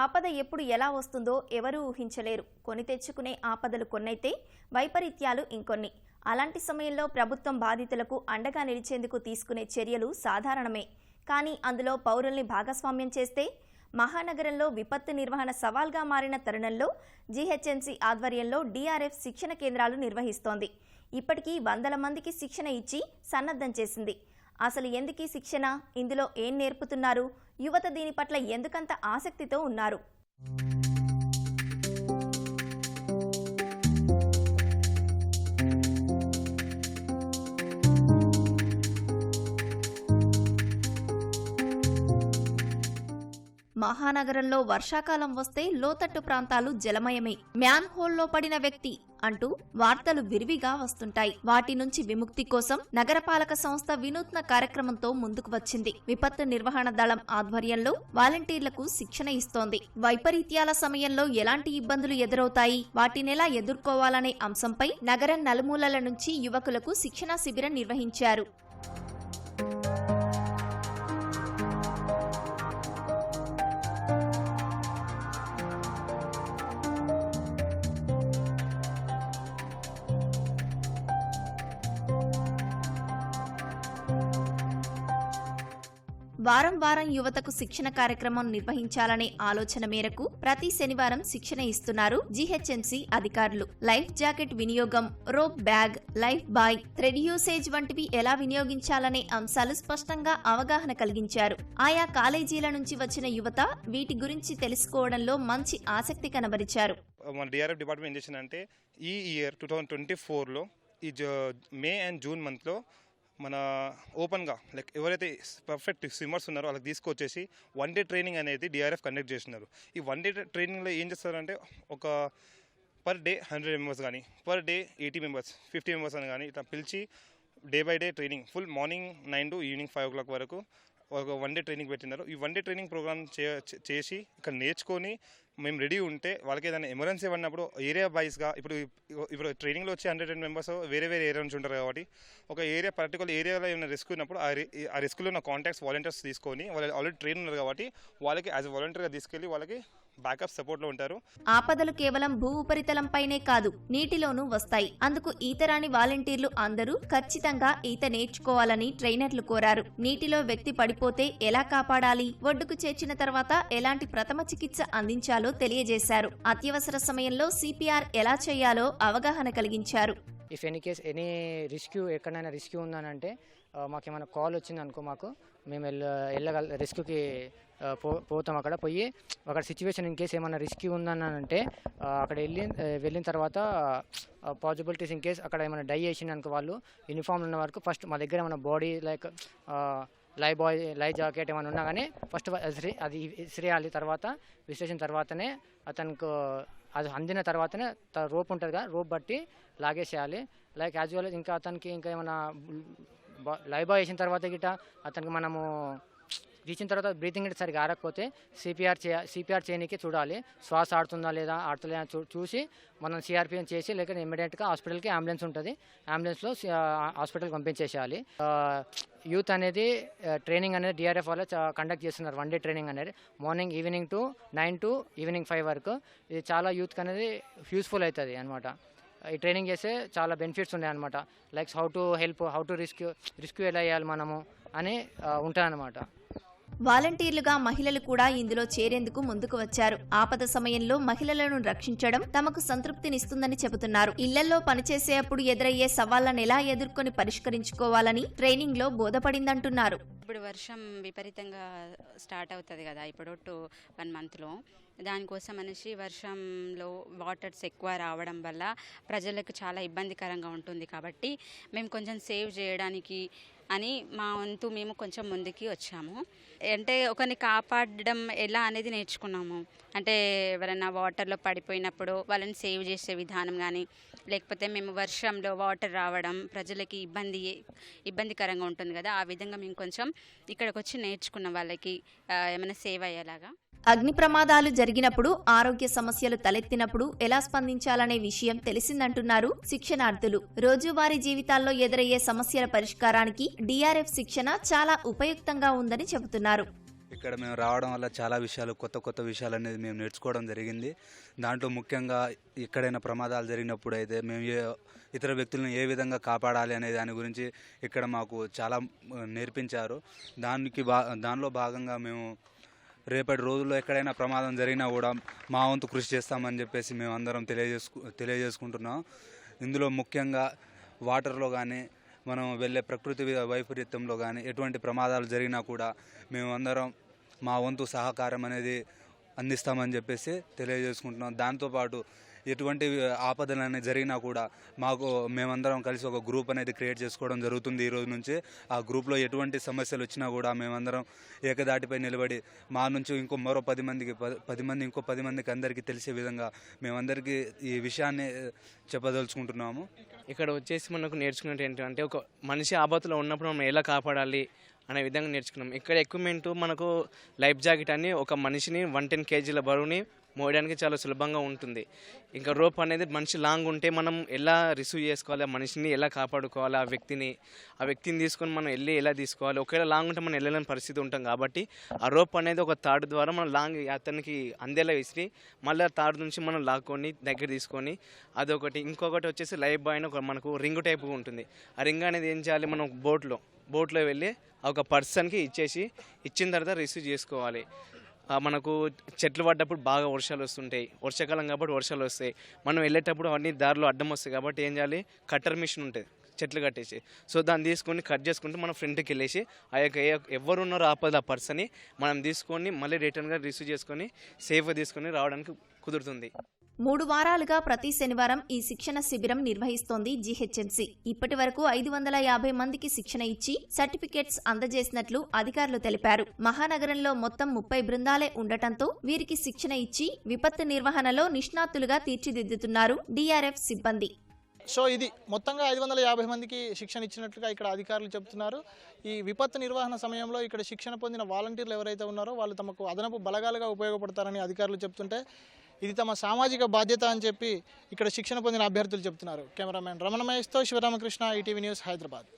ఆపద ఎప్పుడు ఎలా వస్తుందో ఎవరూ ఊహించలేరు. కొని తెచ్చుకునే ఆపదలు కొన్నైతే వైపరీత్యాలు ఇంకొన్ని. అలాంటి సమయంలో ప్రభుత్వం బాధితులకు అండగా నిలిచేందుకు తీసుకునే చర్యలు సాధారణమే. కానీ అందులో పౌరుల్ని భాగస్వామ్యం చేస్తే మహానగరంలో విపత్తు నిర్వహణ సవాల్గా మారిన తరుణంలో జీహెచ్ఎంసీ ఆధ్వర్యంలో డీఆర్ఎఫ్ శిక్షణ కేంద్రాలు నిర్వహిస్తోంది. ఇప్పటికీ వందల మందికి శిక్షణ ఇచ్చి సన్నద్ధం చేసింది. అసలు ఎందుకీ శిక్షణ? ఇందులో ఏం నేర్పుతున్నారు? యువత దీని పట్ల ఎందుకంత ఆసక్తితో ఉన్నారు? మహానగరంలో వర్షాకాలం వస్తే లోతట్టు ప్రాంతాలు జలమయమే. మ్యాన్ హోల్లో పడిన వ్యక్తి అంటూ వార్తలు విరివిగా వస్తుంటాయి. వాటి నుంచి విముక్తి కోసం నగరపాలక సంస్థ వినూత్న కార్యక్రమంతో ముందుకు వచ్చింది. విపత్తు నిర్వహణ దళం ఆధ్వర్యంలో వాలంటీర్లకు శిక్షణ ఇస్తోంది. వైపరీత్యాల సమయంలో ఎలాంటి ఇబ్బందులు ఎదురవుతాయి? వాటినెలా ఎదుర్కోవాలనే అంశంపై నగరం నలుమూలల నుంచి యువకులకు శిక్షణా శిబిరం నిర్వహించారు. వారం వారం యువతకు శిక్షణ కార్యక్రమం నిర్వహించాలనే ఆలోచన మేరకు ప్రతి శనివారం శిక్షణ ఇస్తున్నారు జీహెచ్ఎంసీ అధికారులు. లైఫ్ జాకెట్ వినియోగం rope bag life buoy thread usage వంటివి ఎలా వినియోగించాలనే అంశాలు స్పష్టంగా అవగాహన కలిగించారు. ఆయా కాలేజీల నుంచి వచ్చిన యువత వీటి గురించి తెలుసుకోవడంలో మంచి ఆసక్తి కనబరిచారు. మన డిఆర్ఎఫ్ డిపార్ట్మెంట్ ఏం చేసిందంటే ఈ ఇయర్ టూ థౌజండ్ ట్వంటీ ఫోర్లో ఈ జ- మే అండ్ జూన్ మంత్లో మన ఓపెన్గా లైక్ ఎవరైతే పర్ఫెక్ట్ స్విమ్మర్స్ ఉన్నారో వాళ్ళకి తీసుకొచ్చేసి వన్ డే ట్రైనింగ్ అనేది డిఆర్ఎఫ్ కండక్ట్ చేస్తున్నారు ఈ వన్ డే ట్రైనింగ్లో ఏం చేస్తారంటే ఒక పర్ డే హండ్రెడ్ మెంబర్స్ కానీ per day eighty members fifty members అని కానీ ఇట్లా పిలిచి day by day training full morning nine to evening five o'clock వరకు ఒక వన్ డే ట్రైనింగ్ పెట్టినారు. ఈ వన్ డే ట్రైనింగ్ ప్రోగ్రామ్ చే- చేసి ఇక్కడ నేర్చుకొని మేము రెడీ ఉంటే వాళ్ళకి ఏదైనా ఎమర్జెన్సీ పడినప్పుడు ఏరియా వైజ్గా ఇప్పుడు ఇప్పుడు ట్రైనింగ్లో వచ్చే హండ్రెడ్ మెంబర్స్ వేరే వేరే ఏరియా నుంచి ఉంటారు కాబట్టి ఒక ఏరియా పర్టికులర్ ఏరియాలో ఏమైనా రిస్క్ ఉన్నప్పుడు ఆ ఆ రిస్క్లో ఉన్న కాంటాక్ట్స్ వాలంటీర్స్ తీసుకొని వాళ్ళు ఆల్రెడీ ట్రైన్ ఉన్నారు కాబట్టి వాళ్ళకి యాజ్ వాలంటీర్గా తీసుకెళ్ళి వాళ్ళకి బ్యాకప్ సపోర్ట్లో ఉంటారు. ఆపదలు కేవలం భూ ఉపరితలంపైనే కాదు నీటిలోనూ వస్తాయి. అందుకు ఈతరాని వాలంటీర్లు అందరూ ఖచ్చితంగా ఈత నేర్చుకోవాలని ట్రైనర్లు కోరారు. నీటిలో వ్యక్తి పడిపోతే ఎలా కాపాడాలి? ఒడ్డుకు చేర్చిన తర్వాత ఎలాంటి ప్రథమ చికిత్స అందించాలో తెలియజేశారు. అత్యవసర సమయంలో సిపిఆర్ ఎలా చేయాలో అవగాహన కలిగించారు. If any case any rescue ఎక్కడైనా రిస్క్యూ ఉందనంటే ఆ, మాకు ఏమైనా కాల్ వచ్చింది అనుకో మాకు మేము వెళ్ళ వెళ్ళగల రిస్క్కి పో పోతాం అక్కడ. పోయి అక్కడ సిచ్యువేషన్ ఇన్ కేస్ ఏమైనా రిస్క్ ఉందని అంటే అక్కడ వెళ్ళి వెళ్ళిన తర్వాత పాసిబిలిటీస్ ఇన్ కేస్ అక్కడ ఏమైనా డై చేసింది అనుకో వాళ్ళు యూనిఫామ్ ఉన్న వరకు ఫస్ట్ మా దగ్గర ఏమైనా body like life buoy life jacket ఏమైనా ఉన్నా కానీ ఫస్ట్ అది విసిరేయాలి తర్వాత విసిరేసిన తర్వాతనే అతనికి అది అందిన తర్వాతనే రోప్ ఉంటుంది కదా రోప్ బట్టి లాగేసేయాలి. లైక్ యాజువల్ ఇంకా అతనికి ఇంకా ఏమైనా లైవ్ బాయ్ వేసిన తర్వాత గిట అతనికి మనము తీసిన తర్వాత బ్రీతింగ్ గిట్ట సరిగా ఆరకపోతే సిపిఆర్ చే సిపిఆర్ చేయనీకి చూడాలి. శ్వాస ఆడుతుందా లేదా ఆడుతుందా చూ చూసి మనం సిఆర్పిఎం చేసి లేకపోతే ఇమ్మీడియట్గా హాస్పిటల్కి అంబులెన్స్ ఉంటుంది. అంబులెన్స్లో హాస్పిటల్కి పంపించేసేయాలి. యూత్ అనేది ట్రైనింగ్ అనేది డిఆర్ఎఫ్ వాళ్ళు కండక్ట్ చేస్తున్నారు. వన్ డే ట్రైనింగ్ అనేది. Morning evening to nine to evening five వరకు. ఇది చాలా యూత్కి అనేది యూస్ఫుల్ అవుతుంది అనమాట ఈ ట్రైనింగ్ చేస్తే చాలా బెనిఫిట్స్ ఉన్నాయి అనమాట like how to help how to rescue rescue ఎలా చేయాలి మనము అని ఉంటాయన్నమాట. వాలంటీర్లుగా మహిళలు కూడా ఇందులో చేరేందుకు ముందుకు వచ్చారు. ఆపద సమయంలో మహిళలను రక్షించడం తమకు సంతృప్తినిస్తుందని చెబుతున్నారు. ఇళ్ళలో పనిచేసే అప్పుడు ఎదురయ్యే సవాళ్ళను ఎలా ఎదుర్కొని పరిష్కరించుకోవాలని ట్రైనింగ్లో బోధపడిందంటున్నారు. ఇప్పుడు వర్షం విపరీతంగా స్టార్ట్ అవుతుంది కదా ఇప్పుడు టూ వన్ మంత్లో. దానికోసం అనేసి వర్షంలో వాటర్స్ ఎక్కువ రావడం వల్ల ప్రజలకు చాలా ఇబ్బందికరంగా ఉంటుంది కాబట్టి మేము కొంచెం సేవ్ చేయడానికి అని మా వంతు మేము కొంచెం ముందుకి వచ్చాము. అంటే ఒకరిని కాపాడడం ఎలా అనేది నేర్చుకున్నాము. అంటే ఎవరైనా వాటర్లో పడిపోయినప్పుడు వాళ్ళని సేవ్ చేసే విధానం కానీ లేకపోతే మేము వర్షంలో వాటర్ రావడం ప్రజలకి ఇబ్బంది ఇబ్బందికరంగా ఉంటుంది కదా ఆ విధంగా మేము కొంచెం ఇక్కడికి వచ్చి నేర్చుకున్న వాళ్ళకి ఏమైనా సేవ్ అయ్యేలాగా? అగ్ని ప్రమాదాలు జరిగినప్పుడు ఆరోగ్య సమస్యలు తలెత్తినప్పుడు ఎలా స్పందించాలనే విషయం తెలిసిందంటున్నారు శిక్షణార్థులు. రోజువారీ జీవితాల్లో ఎదురయ్యే సమస్యల పరిష్కారానికి డిఆర్ఎఫ్ శిక్షణ చాలా ఉపయుక్తంగా ఉందని చెబుతున్నారు. ఇక్కడ మేము రావడం వల్ల చాలా విషయాలు కొత్త కొత్త విషయాలు అనేది మేము నేర్చుకోవడం జరిగింది. దాంట్లో ముఖ్యంగా ఎక్కడైనా ప్రమాదాలు జరిగినప్పుడు అయితే మేము ఇతర వ్యక్తులను ఏ విధంగా కాపాడాలి అనే దాని గురించి ఇక్కడ మాకు చాలా నేర్పించారు. దానికి బా దానిలో భాగంగా మేము రేపటి రోజుల్లో ఎక్కడైనా ప్రమాదం జరిగినా కూడా మా వంతు కృషి చేస్తామని చెప్పేసి మేము అందరం తెలియజేసుకు తెలియజేసుకుంటున్నాం. ఇందులో ముఖ్యంగా వాటర్లో కానీ మనం వెళ్ళే ప్రకృతి వైపరీత్యంలో కానీ ఎటువంటి ప్రమాదాలు జరిగినా కూడా మేము అందరం మా వంతు సహకారం అనేది అందిస్తామని చెప్పేసి తెలియజేసుకుంటున్నాం. దాంతోపాటు ఎటువంటి ఆపదలు అనేది జరిగినా కూడా మాకు మేమందరం కలిసి ఒక గ్రూప్ అనేది క్రియేట్ చేసుకోవడం జరుగుతుంది ఈరోజు నుంచి. ఆ గ్రూప్లో ఎటువంటి సమస్యలు వచ్చినా కూడా మేమందరం ఏకదాటిపై నిలబడి మా నుంచి ఇంకో మరో పది మందికి పది- మంది ఇంకో పది మందికి అందరికీ తెలిసే విధంగా మేమందరికీ ఈ విషయాన్ని చెప్పదలుచుకుంటున్నాము. ఇక్కడ వచ్చేసి మనకు నేర్చుకున్నట్టు ఏంటంటే ఒక మనిషి ఆపదలో ఉన్నప్పుడు మనం ఎలా కాపాడాలి అనే విధంగా నేర్చుకున్నాం. ఇక్కడ ఎక్విప్మెంట్ మనకు లైఫ్ జాకెట్ అని ఒక మనిషిని వన్ టెన్ కేజీల బరువుని మోయడానికి చాలా సులభంగా ఉంటుంది. ఇంకా రోప్ అనేది మనిషి లాంగ్ ఉంటే మనం ఎలా రిసీవ్ చేసుకోవాలి ఆ మనిషిని ఎలా కాపాడుకోవాలి ఆ వ్యక్తిని ఆ వ్యక్తిని తీసుకొని మనం వెళ్ళి ఎలా తీసుకోవాలి ఒకవేళ లాంగ్ ఉంటే మనం వెళ్ళలేని పరిస్థితి ఉంటాం కాబట్టి ఆ రోప్ అనేది ఒక తాడు ద్వారా మనం లాంగ్ అతనికి అందేలా విసిరి మళ్ళీ ఆ తాడు నుంచి మనం లాక్కొని దగ్గర తీసుకొని అదొకటి. ఇంకొకటి వచ్చేసి లైఫ్ బాయ్ అని ఒక మనకు రింగ్ టైప్ ఉంటుంది. ఆ రింగ్ అనేది ఏం చేయాలి? మనం బోట్లో బోట్లో వెళ్ళి ఒక పర్సన్కి ఇచ్చేసి ఇచ్చిన తర్వాత రిసీవ్ చేసుకోవాలి. మనకు చెట్లు పడ్డప్పుడు బాగా వర్షాలు వస్తుంటాయి. వర్షాకాలం కాబట్టి వర్షాలు వస్తాయి. మనం వెళ్ళేటప్పుడు అవన్నీ దారిలో అడ్డం వస్తాయి కాబట్టి ఏం చేయాలి? కట్టర్ మిషన్ ఉంటుంది. చెట్లు కట్టేసి. సో దాన్ని తీసుకొని కట్ చేసుకుంటూ మనం ఫ్రంట్కి వెళ్ళేసి ఆ యొక్క ఏ- ఎవరు ఉన్నారో ఆ పర్సన్ని మనం తీసుకొని మళ్ళీ రిటర్న్గా రిసీవ్ చేసుకొని సేఫ్గా తీసుకొని రావడానికి కుదురుతుంది. మూడు వారాలుగా ప్రతి శనివారం ఈ శిక్షణ శిబిరం నిర్వహిస్తోంది జీహెచ్ఎంసీ. ఇప్పటి వరకు ఐదు వందల యాభై మందికి శిక్షణ ఇచ్చి సర్టిఫికెట్స్ అందజేసినట్లు అధికారులు తెలిపారు. మహానగరంలో మొత్తం ముప్పై బృందాలే ఉండటంతో వీరికి శిక్షణ ఇచ్చి విపత్తు నిర్వహణలో నిష్ణాతులుగా తీర్చిదిద్దుతున్నారు డిఆర్ఎఫ్ సిబ్బంది. సో ఇది మొత్తంగా ఐదు వందల యాభై మందికి శిక్షణ ఇచ్చినట్లుగా ఇక్కడ అధికారులు చెబుతున్నారు. ఈ విపత్తు నిర్వహణ సమయంలో ఇక్కడ శిక్షణ పొందిన వాలంటీర్లు ఎవరైతే ఉన్నారో వాళ్ళు తమకు అదనపు బలగాలుగా ఉపయోగపడతారని అధికారులు చెబుతుంటే ఇది తమ సామాజిక బాధ్యత అని చెప్పి ఇక్కడ శిక్షణ పొందిన అభ్యర్థులు చెప్తున్నారు కెమెరామెన్ రమణ మహేష్తో శివరామకృష్ణ ఈటీవీ న్యూస్ హైదరాబాద్.